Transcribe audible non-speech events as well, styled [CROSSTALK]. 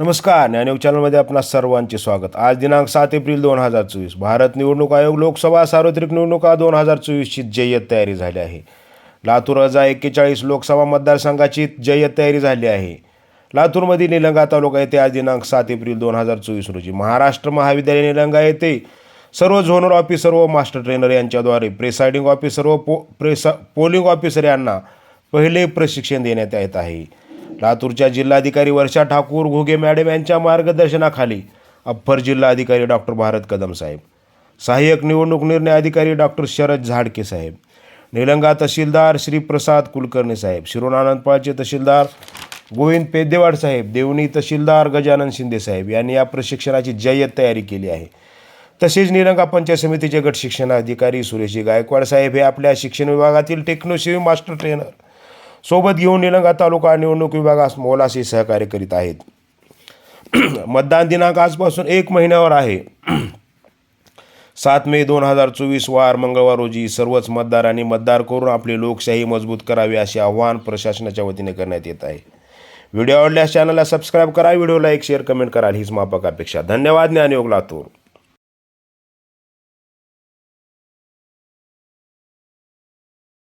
नमस्कार ज्ञानयोग चॅनलमध्ये आपणा सर्वांचे स्वागत. आज दिनांक सात एप्रिल दोन हजार चोवीस. भारत निवडणूक आयोग लोकसभा सार्वत्रिक निवडणुका दोन हजार चोवीसची जय्यत तयारी झाली आहे. लातूर अजा एक्केचाळीस लोकसभा मतदारसंघाची जय्यत तयारी झाली आहे. लातूरमध्ये निलंगा तालुका येथे आज दिनांक सात एप्रिल दोन हजार चोवीस रोजी महाराष्ट्र महाविद्यालय निलंगा येथे सर्व झोनल ऑफिसर व मास्टर ट्रेनर यांच्याद्वारे प्रेसायडिंग ऑफिसर व पो प्रेसा पोलिंग ऑफिसर यांना पहिले प्रशिक्षण देण्यात येत आहे. लातूरच्या जिल्हाधिकारी वर्षा ठाकूर घुगे मॅडम यांच्या मार्गदर्शनाखाली अप्पर जिल्हाधिकारी डॉक्टर भारत कदम साहेब सहाय्यक निवडणूक निर्णय अधिकारी डॉक्टर शरद झाडके साहेब निलंगा तहसीलदार श्री प्रसाद कुलकर्णी साहेब शिरोनानंदपाळचे तहसीलदार गोविंद पेद्देवाड साहेब देवणी तहसीलदार गजानन शिंदे साहेब यांनी या प्रशिक्षणाची जय्यत तयारी केली आहे. तसेच निलंगा पंचायत समितीचे गट शिक्षणाधिकारी सुरेशी गायकवाड साहेब हे आपल्या शिक्षण विभागातील टेक्नोशिव मास्टर ट्रेनर सोबत घेऊन निलंगा तालुका निवडणूक विभागास मोलाशी सहकार्य करीत आहेत. [CLEARS THROAT] मतदान दिनांक आजपासून एक महिन्यावर आहे. [CLEARS THROAT] सात मे दोन हजार चोवीस वार मंगळवार रोजी सर्वच मतदारांनी मतदार करून आपली लोकशाही मजबूत करावी असे आवाहन प्रशासनाच्या वतीने करण्यात येत आहे. व्हिडिओ आवडल्यास चॅनलला सबस्क्राईब करा व्हिडिओला एक शेअर कमेंट करा हीच मापक अपेक्षा. धन्यवाद ज्ञानयोग लातूर.